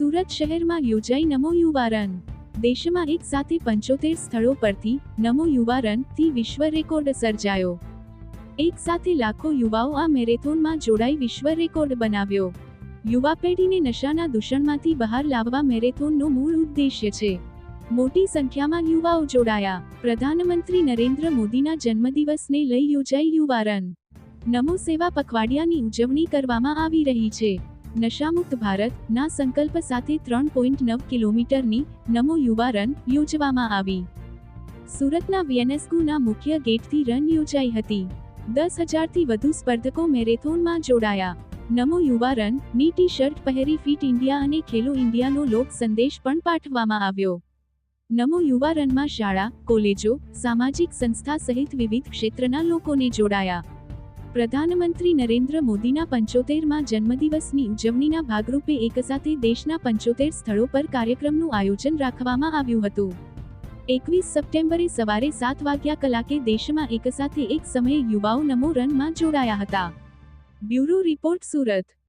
સુરત શહેરમાં યોજાઈ નમો યુવા રન દેશમાં એક સાથે પંચોતેર સ્થળો પરથી નમો યુવા રનથી વિશ્વ રેકોર્ડ સર્જાયો. એક સાથે લાખો યુવાઓ આ મેરેથોનમાં જોડાઈ વિશ્વ રેકોર્ડ બનાવ્યો. યુવા પેઢીને નશાના દૂષણમાંથી બહાર લાવવા મેરેથોનનો મૂળ ઉદ્દેશ્ય છે. મોટી સંખ્યામાં યુવાઓ જોડાયા. પ્રધાનમંત્રી નરેન્દ્ર મોદીના જન્મદિવસને લઈ યોજાઈ યુવા રન નમો સેવા પખવાડિયાની ઉજવણી કરવામાં આવી રહી છે. નશામુક્ત ભારત, ના સંકલ્પ સાથે ત્રણ પોઈન્ટ નવ કિલોમીટરની નમો યુવા રન યોજવામાં આવી. સુરતના વીએનએસકુના મુખ્ય ગેટથી રન યોજાઈ હતી. દસ હજારથી વધુ સ્પર્ધકો મેરેથોનમાં જોડાયા. નમો યુવા રન, ની ટી શર્ટ પહેરી ફિટ ઇન્ડિયા અને ખેલો ઇન્ડિયાનો લોક સંદેશ પણ પાઠવવામાં આવ્યો. નમો યુવા રનમાં શાળા, કોલેજો, સામાજિક સંસ્થા સહિત વિવિધ ક્ષેત્રના લોકોને જોડાયા. પ્રધાનમંત્રી નરેન્દ્ર મોદીના પંચોતેરમાં જન્મદિવસની ઉજવણીના ભાગરૂપે એક સાથે દેશના પંચોતેર સ્થળો પર કાર્યક્રમનું આયોજન રાખવામાં આવ્યું હતું. એકવીસ સપ્ટેમ્બરે સવારે સાત વાગ્યા કલાકે દેશમાં એક સાથે એક સમયે યુવાઓ નમો રનમાં જોડાયા હતા. Bureau report Surat.